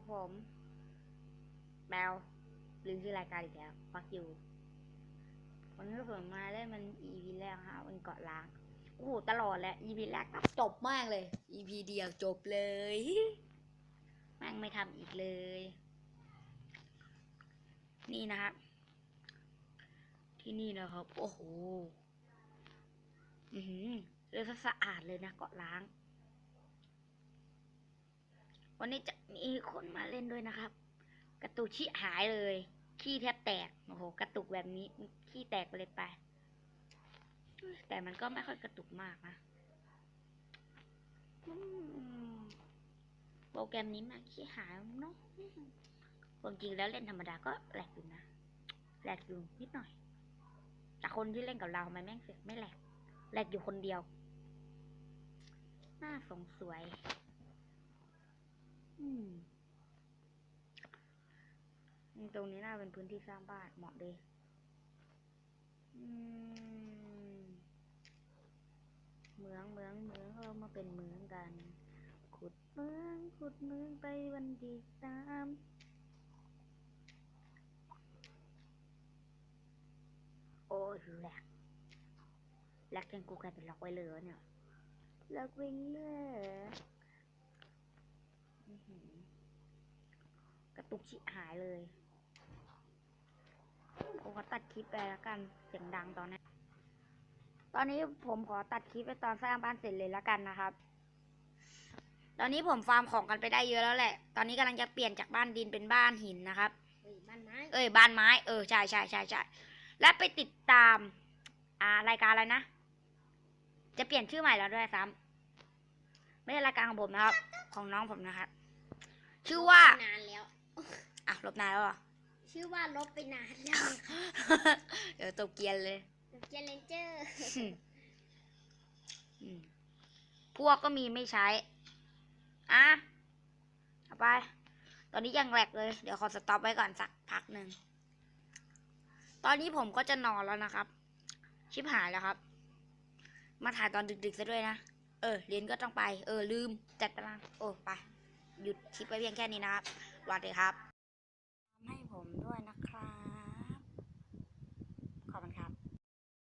ับผมแบลลืมชื่อรายการอีกแล้วฟักอยู่วันนี้ผมมาเล่นมัน EP แรกฮะมันเกาะล้างโอ้โหตลอดแหละ EP แรกจบมากเลย EP เดียวจบเลยแม่งไม่ทำอีกเลย นี่นะครับ ที่นี่นะครับ โอ้โห อือหือเรือสะอาดเลยนะเกาะล้าง วันนี้จะมีคนมาเล่นด้วยนะครับ กระตุกชี้หายเลย ขี้แทบแตก โอ้โห กระตุกแบบนี้ ขี้แตกไปเลยไป แต่มันก็ไม่ค่อยกระตุกมากนะ โปรแกรมนี้มาขี้หายเนาะความจริงแล้วเล่นธรรมดาก็แหลกอยู่นะ แหลกอยู่นิดหน่อย แต่คนที่เล่นกับเรามันแม่งเสกไม่แหลก แหลกอยู่คนเดียว หน้าสงสวย อืม ตรงนี้น่าเป็นพื้นที่สร้างบ้านเหมาะเลยอืมเมืองเมืองเมืองเรามาเป็นเมืองกัน ขุดเมืองขุดเมืองไปวันที่สามโอ้ยแหลกแหลกจนกูกลายเป็นล็อกไว้เลยเนี่ยล็อกวิ่งเลยกระตุกชิหายเลย ขอตัดคลิปไปแล้วกันเสียงดังตอนนี้ ตอนนี้ผมขอตัดคลิปไปตอนสร้างบ้านเสร็จเลยแล้วกันนะครับ ตอนนี้ผมฟาร์มของกันไปได้เยอะแล้วแหละ ตอนนี้กำลังจะเปลี่ยนจากบ้านดินเป็นบ้านหินนะครับเฮ้ยบ้านไม้ เอ้ยบ้านไม้ เออใช่ใช่ใช่ใช่และไปติดตาม อ่ารายการอะไรนะ จะเปลี่ยนชื่อใหม่แล้วด้วยซ้ำไม่ใช่รายการของผมนะครับ ของน้องผมนะครับ ชื่อว่า นานแล้ว อะลบนายแล้วเหรอ ชื่อว่าลบไปนานแล้วเดี๋ยวตบเกรียนเลย เจเลนเจอร์ อืมพวกก็มีไม่ใช้ อะเอาไป ตอนนี้ยังแหลกเลย เดี๋ยวขอสต็อปไว้ก่อนสักพักหนึ่ง ตอนนี้ผมก็จะนอนแล้วนะครับ ชิบหายแล้วครับ มาถ่ายตอนดึกๆซะด้วยนะ เออ เรียนก็ต้องไป เออ ลืม จัดตาราง โอ้ ไป หยุดคลิปไว้เพียงแค่นี้นะครับสวัสดีครับทำ ให้ผมด้วย